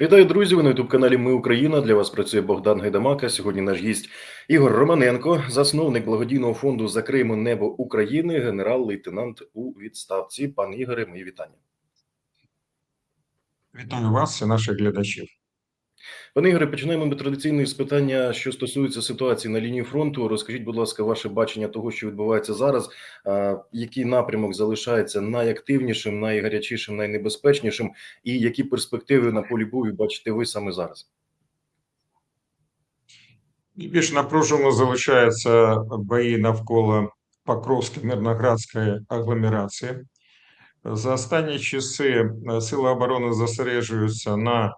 Вітаю, друзі! Ви на ютуб каналі Ми Україна. Для вас працює Богдан Гайдамака. Сьогодні наш гість Ігор Романенко, засновник благодійного фонду Закриємо небо України, генерал-лейтенант у відставці. Пан Ігоре, мої вітання. Вітаю вас і наших глядачів. Пане Ігоре, починаємо ми традиційно з питання, що стосується ситуації на лінії фронту. Розкажіть, будь ласка, ваше бачення того, що відбувається зараз. Який напрямок залишається найактивнішим, найгарячішим, найнебезпечнішим, і які перспективи на полі бою бачите ви саме зараз? Більш напружено залишаються бої навколо Покровської мирноградської агломерації. За останні часи е, Сили оборони зосереджуються на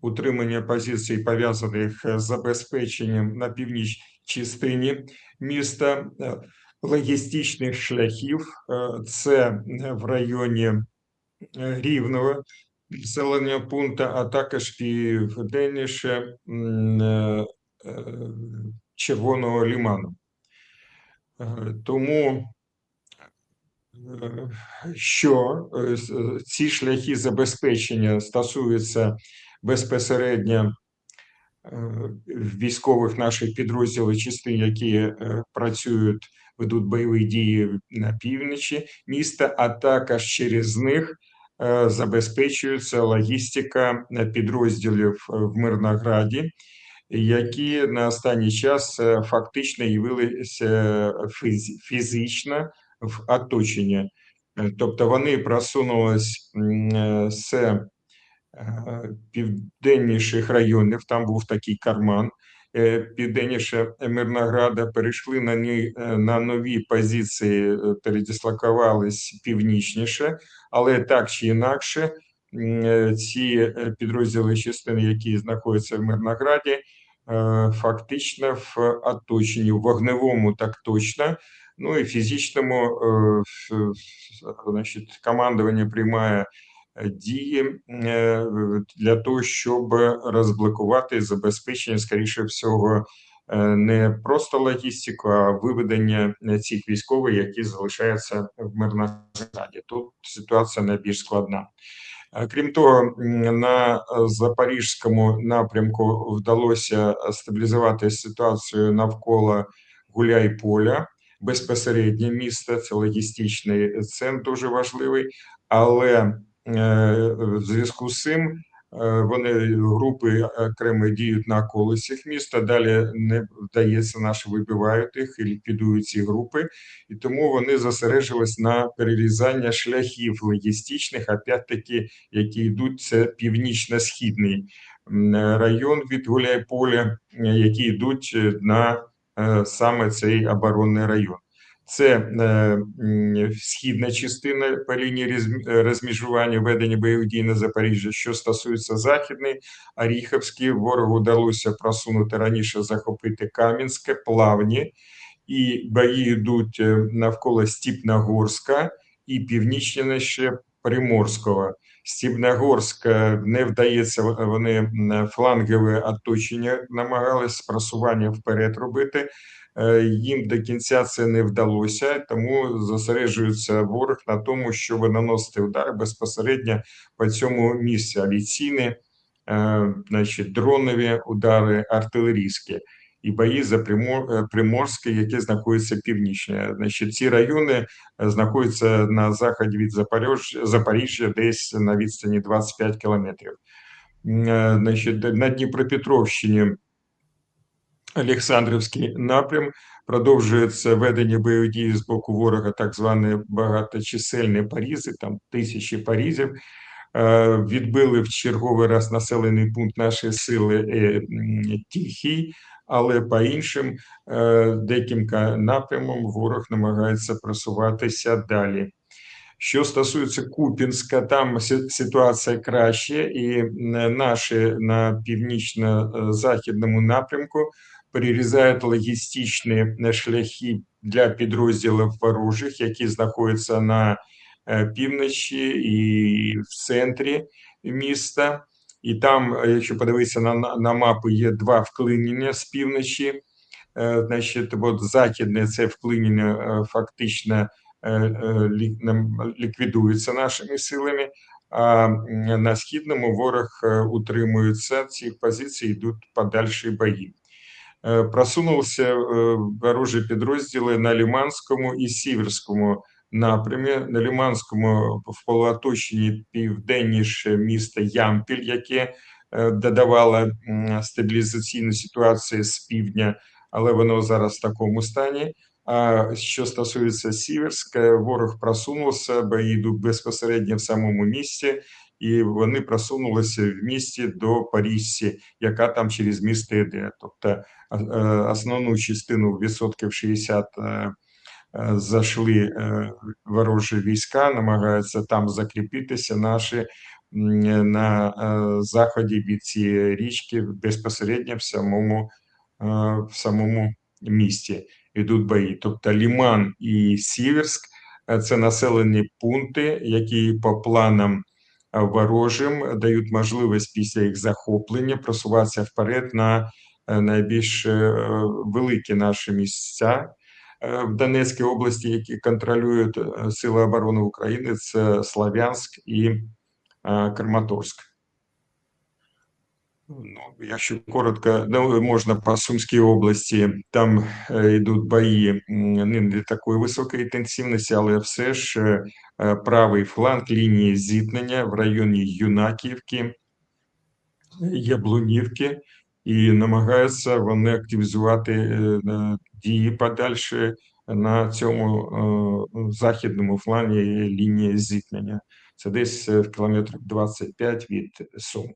утриманні позицій, пов'язаних з забезпеченням на північній частині міста е, логістичних шляхів. Е, Це в районі Рівного населеного пункту, а також південніше м, е, е, Червоного ліману. Е, Тому е, що е, е, ці шляхи забезпечення стосуються безпосередньо е, військових наших підрозділів частин, які е, працюють, ведуть бойові дії на півночі міста, а також через них е, забезпечується логістика підрозділів в Мирнограді, які на останній час фактично явилися фізично в оточення. Е, Тобто вони просунулись з південніших районів, там був такий карман, е, південніше Мирнограда, перейшли на, ні, е, на нові позиції, е, передислокувались північніше, але так чи інакше, е, ці е, підрозділи частини, які знаходяться в Мирнограді, е, фактично в оточенні, в вогневому так точно, ну і фізичному е, значить, командування приймає е, дії е, для того, щоб розблокувати забезпечення, скоріше всього, е, не просто логістику, а виведення е, цих військових, які залишаються в Мирнограді. Тут ситуація найбільш складна. Е, Крім того, на е, запорізькому напрямку вдалося стабілізувати ситуацію навколо Гуляйполя, безпосереднє місто, це логістичний центр дуже важливий, але е, в зв'язку з цим е, вони групи окремо діють на околицях міста. Далі не вдається наші вибивають їх і ліквідують ці групи, і тому вони зосережились на перерізання шляхів логістичних, опять-таки, які йдуть це північно-східний район від Гуляйполя, е, які йдуть е, на е, саме цей оборонний район. Це е, східна частина по лінії розм- е, ведення бойових дій на Запоріжжі. Що стосується західної, Оріховський, ворогу вдалося просунути раніше, захопити Кам'янське, Плавні, і бої йдуть е, навколо Стіпногорська і північніше Приморського. Стібногорська не вдається, вони флангове оточення намагались просування вперед робити. Е, Їм до кінця це не вдалося, тому зосереджується ворог на тому, щоб наносити удари безпосередньо по цьому місці. Авіаційні, е, значить, дронові удари, артилерійські і бої за е, Приморське, яке знаходиться північне. Значить, ці райони знаходяться на заході від Запоріжжя, Запоріжжя, десь на відстані 25 кілометрів. Значить, на Дніпропетровщині Олександрівський напрям продовжується ведення бойових дій з боку ворога, так звані багаточисельні парізи, там тисячі парізів. Е, Відбили в черговий раз населений пункт нашої сили е, м, Тихий, але по іншим е, декілька напрямам ворог намагається просуватися далі. Що стосується Купінська, там ситуація краще, і наші на північно-західному напрямку перерізають логістичні е, шляхи для підрозділів ворожих, які знаходяться на е, півночі і в центрі міста. І там, е, якщо подивитися на, на, мапу, є два вклинення з півночі. Значить, от західне це вклинення фактично ліквідується нашими силами, а на східному ворог утримується. Ці позиції йдуть подальші бої. Е, Просунулися е, ворожі підрозділи на Лиманському і Сіверському напрямі. На Лиманському в полуоточенні південніше місто Ямпіль, яке е, додавало стабілізаційну ситуацію з півдня, але воно зараз в такому стані. А що стосується Сіверська, ворог просунувся, бої йдуть безпосередньо в самому місті, і вони просунулися в місті до Паріссі, яка там через місто йде. Тобто е, основну частину відсотків 60 е, е, зайшли ворожі війська, намагаються там закріпитися наші на заході від цієї річки безпосередньо в самому, в самому місті йдуть бої. Тобто Ліман і Сіверськ це населені пункти, які по планам ворожим дають можливість після їх захоплення просуватися вперед на е, найбільш е, великі наші місця е, в Донецькій області, які контролюють Сили оборони України. Це Слав'янськ і Краматорськ. Ну, якщо коротко, ну, можна по Сумській області, там е, йдуть бої не, не такої високої інтенсивності, але все ж е, е, правий фланг лінії зіткнення в районі Юнаківки, Яблунівки, і намагаються вони активізувати дії подальші на цьому західному флангі лінії зіткнення. Це десь в кілометрах 25 від Сум.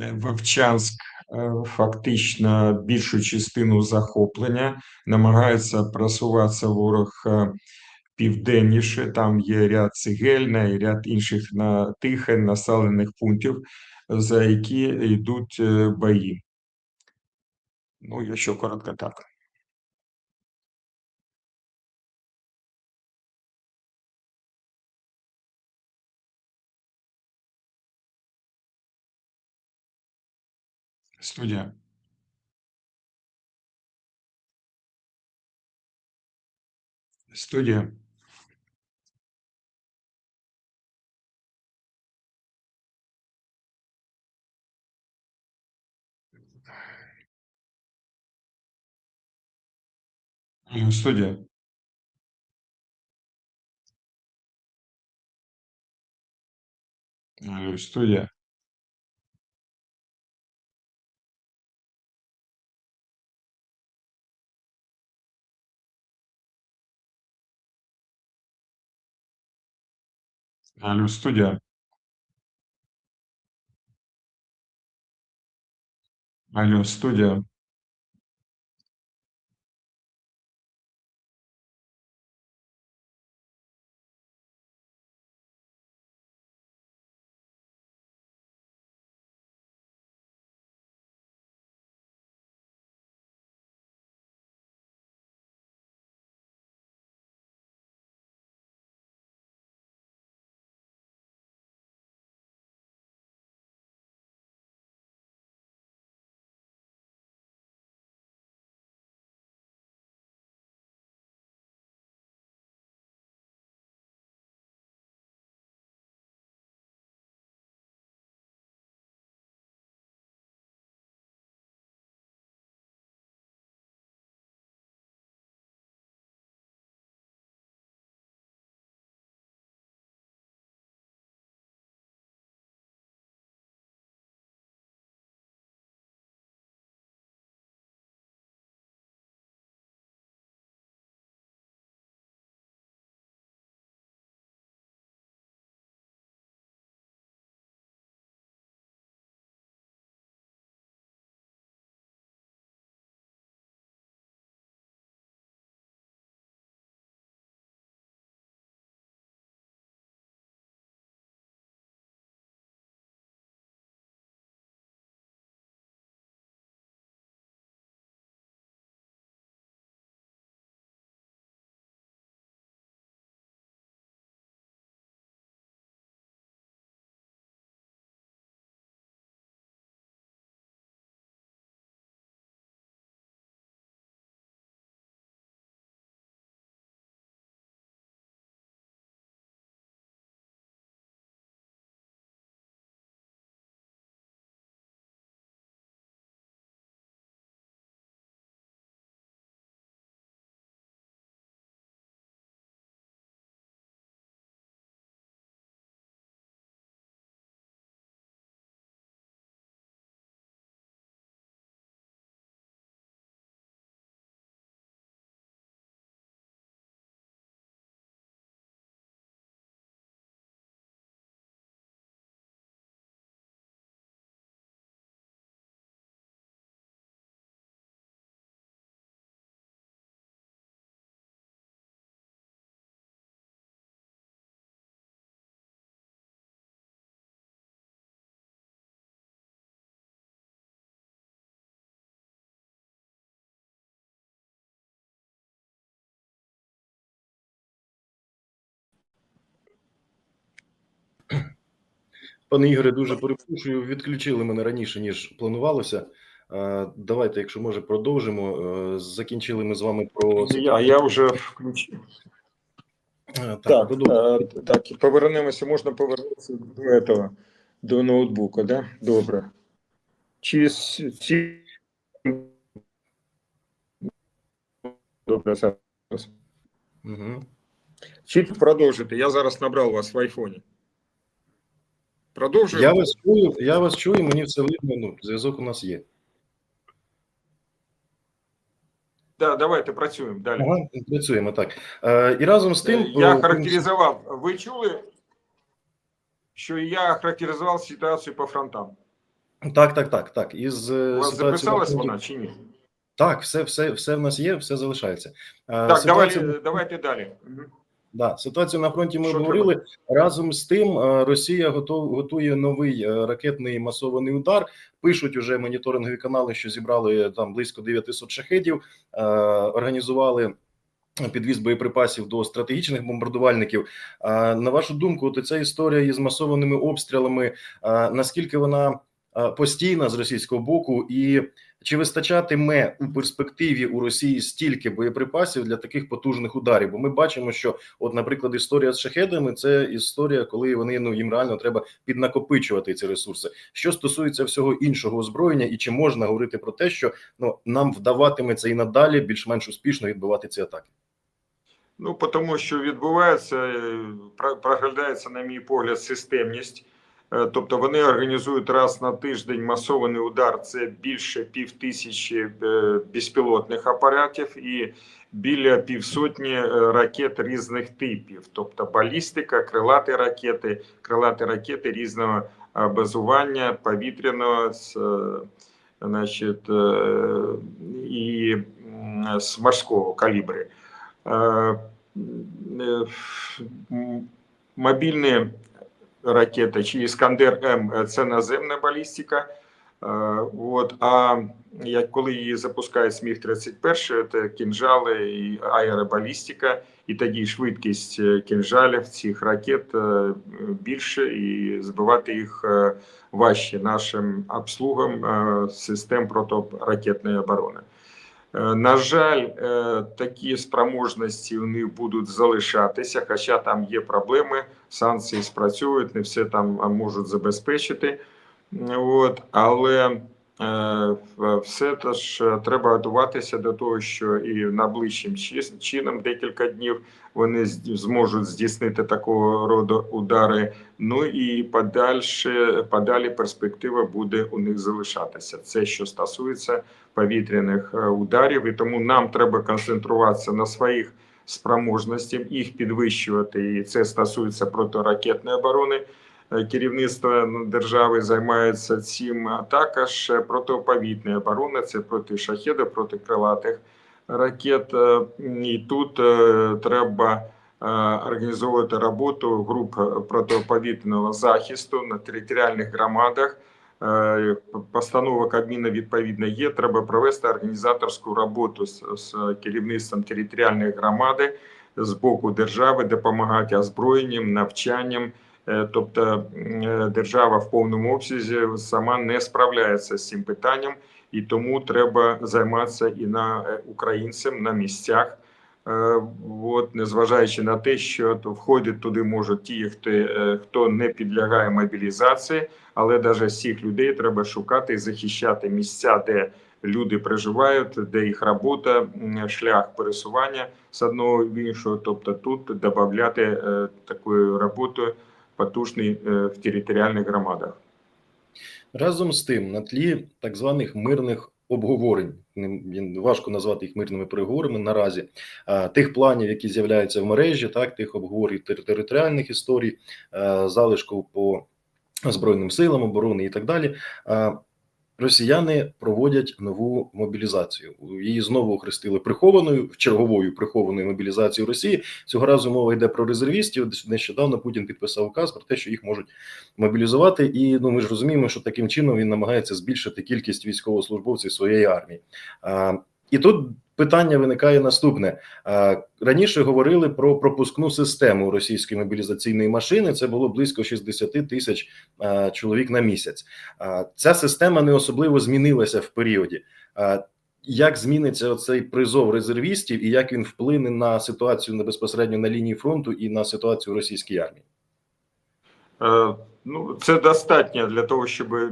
Е, Вовчанськ е, фактично більшу частину захоплення, намагається просуватися ворог е, південніше. Там є ряд цегельна і ряд інших на тихих населених пунктів, за які йдуть бої. Ну, якщо коротко так. Студія. Студія. Алло, Студія. Hallo studia. Hallo studia. Пане Ігоре, дуже перепрошую. Відключили мене раніше ніж планувалося. Давайте, якщо може, продовжимо. Е, Закінчили ми з вами про Я, я вже включив. Е, Так, е, так, повернемося, можна повернутися до этого, до ноутбука, да? Добре. Чи ці... Добре, зараз. Мгм. Чи продовжити? Я зараз набрав вас в айфоні. Продовжуємо? Я вас чую, я вас чую, мені все видно. Ну, зв'язок у нас є. Да, давайте працюємо далі. Ага, працюємо так. Е, І разом з тим, Е, Я е, характеризував. Ви чули, що я характеризував ситуацію по фронтам? так, так, так, так. Із е, У вас записалась вона чи ні? Так, все, все, все в нас є, все залишається. Так, ситуація- давай, давайте далі. Мгм. Да, ситуацію на фронті ми Що обговорили. Разом з тим, е, Росія готов, готує новий е, ракетний масований удар. Пишуть уже моніторингові канали, що зібрали там близько 900 шахедів, е, організували. Підвіз боєприпасів до стратегічних бомбардувальників. А на вашу думку, от ця історія із масованими обстрілами, наскільки вона постійна з російського боку, і чи вистачатиме у перспективі у Росії стільки боєприпасів для таких потужних ударів? Бо ми бачимо, що, от, наприклад, історія з шахедами це історія, коли вони ну їм реально треба піднакопичувати ці ресурси. Що стосується всього іншого озброєння, і чи можна говорити про те, що ну нам вдаватиметься і надалі більш-менш успішно відбивати ці атаки? Ну, тому що відбувається, е, проглядається, на мій погляд, системність. Е, Тобто вони організують раз на тиждень масований удар. Це більше пів тисячі е, безпілотних апаратів і біля півсотні е, ракет різних типів, тобто балістика, крилаті ракети, крилаті ракети різного базування, повітряного, значить, і з морського калібру. М, Мобільні ракети чи Іскандер М е, це наземна балістика. Е, От, а як коли її запускають Міг 31 це кінжали і аеробалістика, і тоді швидкість е, кінжалів цих ракет більше, і збивати їх важче нашим обслугам систем протиракетної оборони. Е, На жаль, е, такі спроможності вони будуть залишатися, хоча там є проблеми, санкції спрацюють, не все там можуть забезпечити. От, але все те ж е, треба готуватися до того, що і найближчим чином декілька днів вони зможуть здійснити такого роду удари. Ну і подальше, подалі перспектива буде у них залишатися. Це що стосується повітряних е, ударів, і тому нам треба концентруватися на своїх спроможностях, їх підвищувати. І це стосується протиракетної оборони. Е, Керівництво ну, держави займається цим, а також е, протиповітної оборони, це проти шахедів, проти крилатих ракет. Е, І тут е, треба е, організовувати роботу груп протиповітряного захисту на територіальних громадах. Е, Постанова Кабміна відповідно є. Треба провести організаторську роботу з, з керівництвом територіальної громади з боку держави, допомагати озброєнням, навчанням. Е, Тобто е, держава в повному обсязі сама не справляється з цим питанням, і тому треба займатися і на е, українцям на місцях. От, незважаючи на те, що то входять туди можуть ті, хто, хто не підлягає мобілізації, але навіть всіх людей треба шукати і захищати місця, де люди проживають, де їх робота, шлях пересування з одного в іншого. Тобто тут додати такою роботою потужний е, в територіальних громадах. Разом з тим, на тлі так званих мирних обговорень, важко назвати їх мирними переговорами наразі, тих планів, які з'являються в мережі, так тих обговорень територіальних історій, а, залишку по збройним силам оборони і так далі. Росіяни проводять нову мобілізацію. Її знову охрестили прихованою черговою прихованою мобілізацією Росії. Цього разу мова йде про резервістів. Нещодавно Путін підписав указ про те, що їх можуть мобілізувати. І ну ми ж розуміємо, що таким чином він намагається збільшити кількість військовослужбовців своєї армії. А, і тут питання виникає наступне: раніше говорили про пропускну систему російської мобілізаційної машини. Це було близько 60 тисяч чоловік на місяць. Ця система не особливо змінилася в періоді. Як зміниться оцей призов резервістів, і як він вплине на ситуацію безпосередньо на лінії фронту і на ситуацію російській армії? Е, Ну, це достатньо для того, щоб е,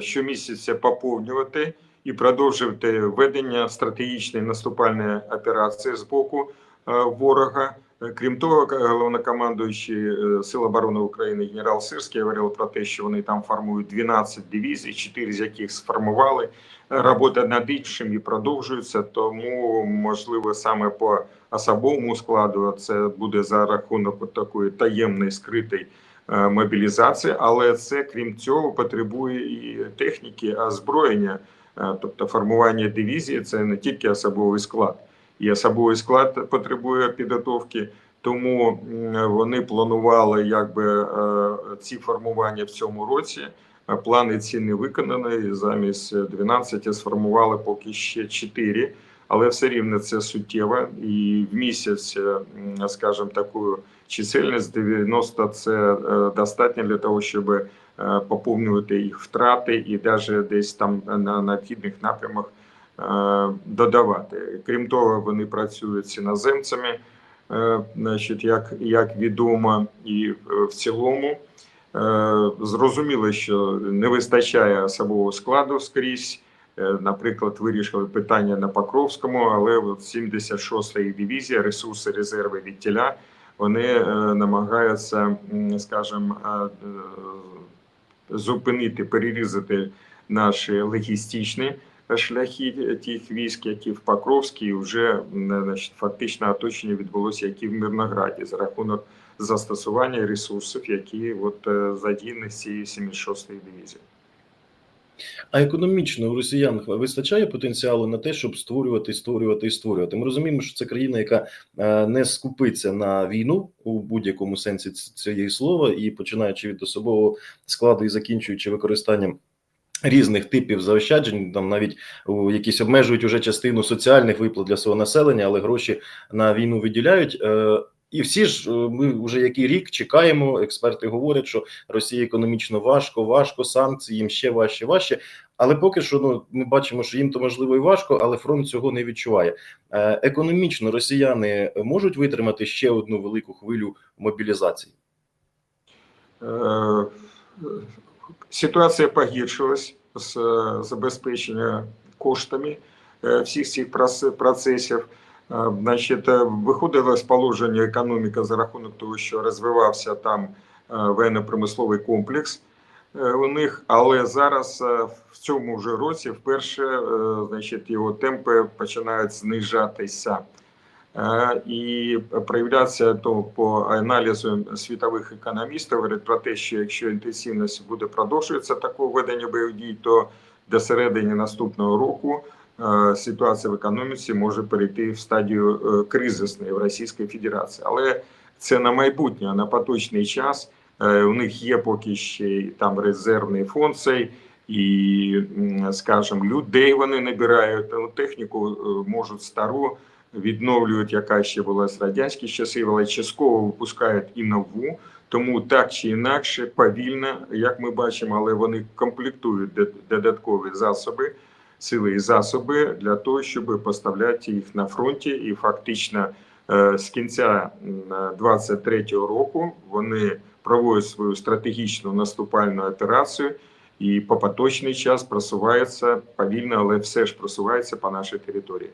щомісяця поповнювати і продовжувати ведення стратегічної наступальної операції з боку е, ворога. Крім того, головнокомандуючий е, Сил оборони України генерал Сирський говорив про те, що вони там формують 12 дивізій, 4 з яких сформували. Е, Робота над іншими продовжується, тому можливо саме по особовому складу це буде за рахунок такої таємної скритої мобілізації, але це крім цього потребує і техніки, озброєння, тобто формування дивізії це не тільки особовий склад, і особовий склад потребує підготовки. Тому вони планували якби е, ці формування в цьому році. Е, Плани ці не виконані. Замість 12 сформували поки ще 4, але все рівно це суттєво. І в місяць, е, скажімо, таку чисельність 90 це е, достатньо для того, щоб е, поповнювати їх втрати і навіть десь там на необхідних напрямах додавати. Крім того, вони працюють з іноземцями, значить, як, як відомо, і в цілому. Зрозуміло, що не вистачає особового складу скрізь. Е, Наприклад, вирішили питання на Покровському, але от 76-ї дивізія, ресурси, резерви від тіля, вони е, намагаються, скажімо, е, зупинити, перерізати наші логістичні шляхи тих військ, які в Покровській вже значить, фактично оточення відбулося, як і в Мирнограді, за рахунок застосування ресурсів, які от задіяні з цієї 76-ї дивізії. А економічно у росіян вистачає потенціалу на те, щоб створювати, створювати і створювати. Ми розуміємо, що це країна, яка е, не скупиться на війну у будь-якому сенсі цієї слова, і починаючи від особового складу і закінчуючи використанням. Різних типів заощаджень там навіть якісь обмежують уже частину соціальних виплат для свого населення, але гроші на війну виділяють. І всі ж е, ми вже який рік чекаємо. Експерти говорять, що Росії економічно важко, важко, санкції їм ще важче, важче. Але поки що ну ми бачимо, що їм то можливо і важко, але фронт цього не відчуває. Е, економічно росіяни можуть витримати ще одну велику хвилю мобілізації. Е, Ситуація погіршилась з забезпечення коштами всіх цих процесів. Е, Значить, е, виходило з положення економіка за рахунок того, що розвивався там е, воєнно-промисловий комплекс у них, але зараз в цьому вже році вперше значить, його темпи починають знижатися. І проявляться то по аналізу світових економістів говорять про те, що якщо інтенсивність буде продовжуватися такого ведення бойових дій, то до середини наступного року ситуація в економіці може перейти в стадію е, кризисної в Російській Федерації. Але це на майбутнє, на поточний час е, у них є поки ще там резервний фонд цей. І, скажімо, людей вони набирають техніку, е, можуть стару відновлюють, яка ще була з радянських часів, але частково випускають і нову. Тому так чи інакше, повільно, як ми бачимо, але вони комплектують додаткові засоби, сили і засоби для того, щоб поставляти їх на фронті. І фактично е, з кінця 23-го року вони проводять свою стратегічну наступальну операцію. І по поточний час просувається повільно, але все ж просувається по нашій території.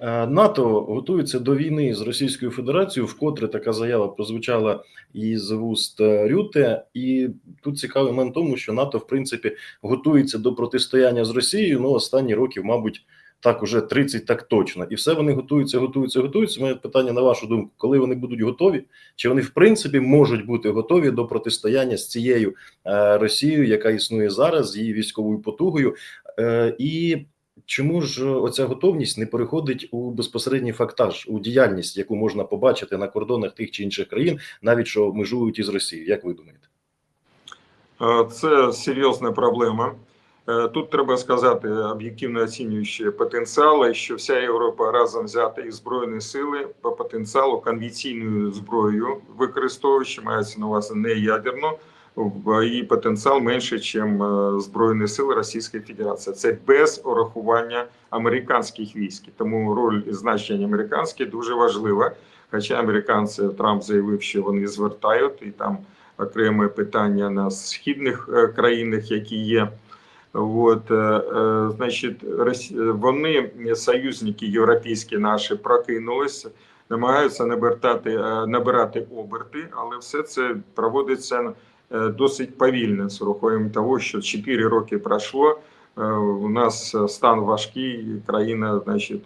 Е, НАТО готується до війни з Російською Федерацією. Вкотре така заява прозвучала із вуст е, Рюте, і тут цікавий момент тому, що НАТО в принципі готується до протистояння з Росією. Ну останні років, мабуть, так уже 30 так точно, і все вони готуються, готуються, готуються. Моє питання на вашу думку, коли вони будуть готові, чи вони в принципі можуть бути готові до протистояння з цією е, Росією, яка існує зараз, з її військовою потугою, і Чому ж оця готовність не переходить у безпосередній фактаж, у діяльність, яку можна побачити на кордонах тих чи інших країн, навіть що межують із Росією? Як ви думаєте? Е, Це серйозна проблема. Е, Тут треба сказати, об'єктивно оцінюючи потенціали, що вся Європа разом взята і збройні сили по потенціалу конвенційною зброєю використовуючи, мається на увазі не ядерну, її потенціал менше, ніж Збройні сили Російської Федерації. Це без урахування американських військ. Тому роль і значення американське дуже важлива. Хоча американці Трамп заявив, що вони звертають і там окреме питання на східних е, країнах, які є. От, е, е, значить, вони, союзники європейські наші, прокинулися, намагаються набирати, е, набирати оберти, але все це проводиться е, досить повільно з урахуванням того, що 4 роки пройшло. е, У нас е, стан важкий, країна, значить,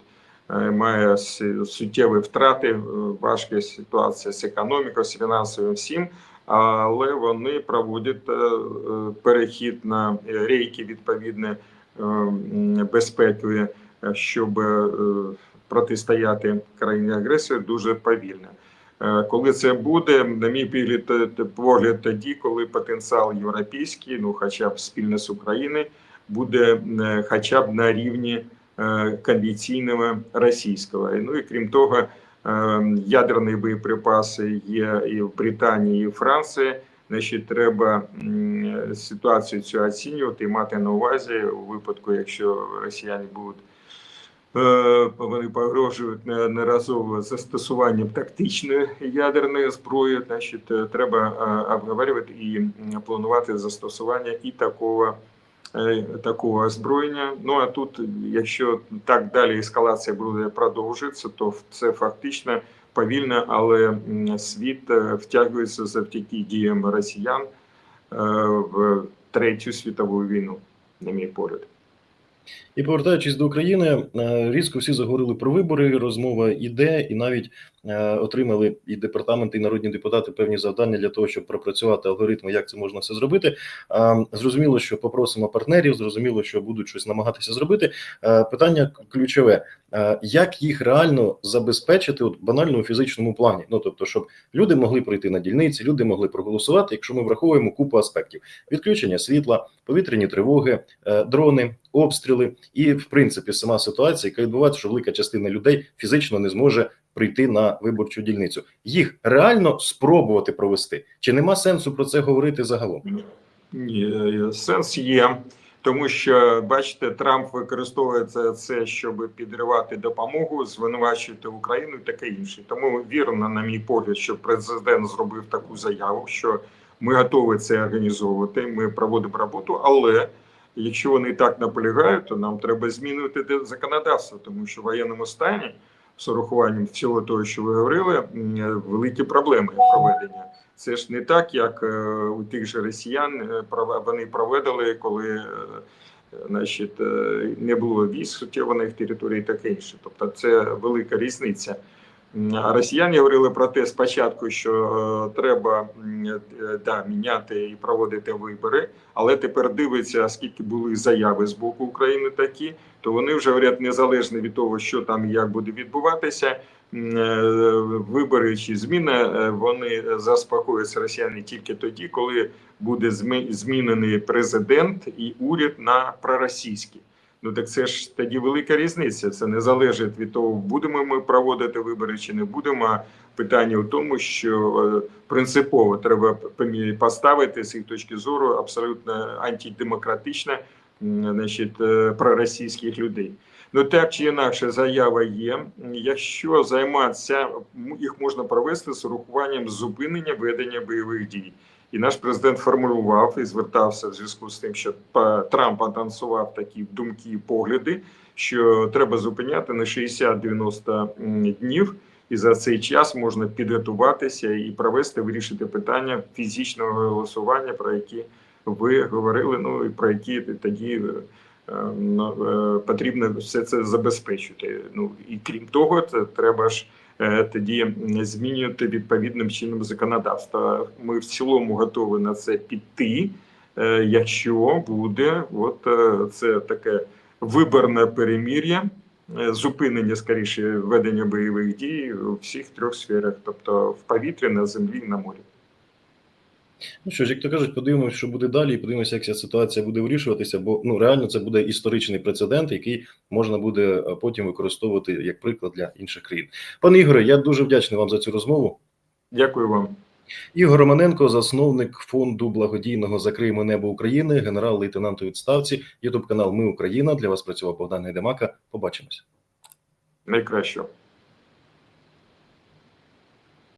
має суттєві втрати, важка ситуація з економікою, з фінансовим всім але вони проводять перехід на рейки відповідне е, безпекові, щоб е, протистояти країні агресії дуже повільно. Е, Коли це буде, на мій т- погляд тоді, коли потенціал європейський, ну хоча б спільно з України, буде е, хоча б на рівні е, конвенційного російського. Ну і крім того, е, ядерні боєприпаси є і в Британії, і в Франції. Значить, треба ситуацію цю оцінювати і мати на увазі у випадку, якщо росіяни будуть е, вони погрожують неразово застосуванням тактичної ядерної зброї, значить, е, треба е, обговорювати і планувати застосування і такого. е, Такого озброєння. Ну а тут, якщо так далі ескалація буде продовжуватися, то це фактично повільно, але світ е, втягується завдяки діям росіян е, в третю світову війну, на мій погляд. І повертаючись до України, е, різко всі заговорили про вибори. Розмова іде, і навіть е, отримали і департаменти, і народні депутати певні завдання для того, щоб пропрацювати алгоритми, як це можна все зробити. Е, Зрозуміло, що попросимо партнерів, зрозуміло, що будуть щось намагатися зробити. Питання ключове: як їх реально забезпечити от банально у фізичному плані? Ну тобто, щоб люди могли прийти на дільниці, люди могли проголосувати, якщо ми враховуємо купу аспектів: відключення світла, повітряні тривоги, дрони, обстріли, і в принципі сама ситуація, яка відбувається, що велика частина людей фізично не зможе прийти на виборчу дільницю. Їх реально спробувати провести. Чи нема сенсу про це говорити загалом? Ні, е, сенс є, тому що бачите, Трамп використовує це, це щоб підривати допомогу, звинувачувати Україну і таке інше. Тому вірно, на мій погляд, що президент зробив таку заяву, що ми готові це організовувати. Ми проводимо роботу, але якщо вони так наполягають, то нам треба змінювати законодавство, тому що в воєнному стані з урахуванням всього того, що ви говорили, великі проблеми проведення. Це ж не так, як е, у тих же росіян е, вони проведали, коли е, значить, не було військ суттєво на їх території і таке інше. Тобто це велика різниця. Росіяни говорили про те спочатку, що е, треба е, да, міняти і проводити вибори, але тепер дивиться, скільки були заяви з боку України такі, то вони вже говорять незалежно від того, що там і як буде відбуватися. е, Вибори чи зміни вони заспокоюються росіяни тільки тоді, коли буде змінений президент і уряд на проросійський. Ну так це ж тоді велика різниця. Це не залежить від того, будемо ми проводити вибори чи не будемо. Питання в тому, що е, принципово треба поставити з їх точки зору абсолютно антидемократично значить, е, проросійських людей. Ну так чи інакше, заява є. Якщо займатися, їх можна провести з урахуванням зупинення ведення бойових дій. І наш президент формулював і звертався в зв'язку з тим, що Трамп анонсував такі думки і погляди, що треба зупиняти на 60-90 днів, і за цей час можна підготуватися і провести вирішити питання фізичного голосування, про які ви говорили. Ну і про які тоді е, е, потрібно все це забезпечити. Ну і крім того, це треба ж тоді змінювати відповідним чином законодавство. Ми в цілому готові на це піти, е, якщо буде от е, це таке виборне перемір'я, е, зупинення скоріше ведення бойових дій у всіх трьох сферах, тобто в повітрі, на землі і на морі. Ну що ж, як то кажуть, подивимося, що буде далі, і подивимося, як ця ситуація буде вирішуватися, бо ну реально це буде історичний прецедент, який можна буде е, потім використовувати як приклад для інших країн. Пане Ігоре, я дуже вдячний вам за цю розмову. Дякую вам. Ігор Романенко, засновник фонду благодійного Закриємо небо України, генерал-лейтенант у відставці, Ютуб канал Ми Україна. Для вас працював Богдан Гайдамака. Побачимось. Найкращого.